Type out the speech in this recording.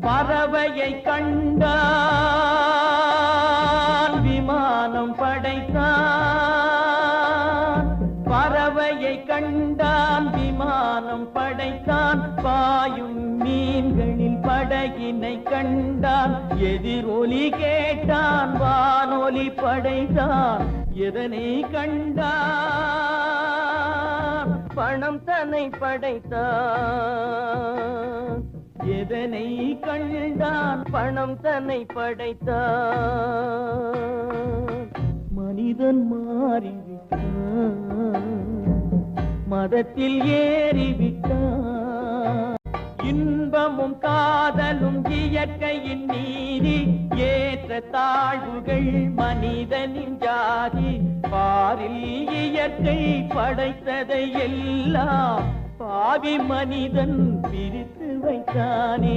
பறவையை கண்டான் விமானம் படைத்தான். பறவையை கண்டான் விமானம் படைத்தான். பாயும் மீன்களில் படகினை கண்டான் எதிரொலி கேட்டான் வானொலி படைத்தான். எதனை கண்டான் பணம் தன்னை படைத்தான். தனை கண்டான் பணம் தன்னை படைத்தான். மனிதன் மாறிவிட்டான் மதத்தில் ஏறிவிட்டான். இன்பமும் காதலும் இயற்கையின் நீதி ஏற்ற தாழ்வுகள் மனிதனின் ஜாதி. பாரில் இயற்கை படைத்ததை எல்லாம் பாவி மனிதன் பிரித்து வைத்தானே.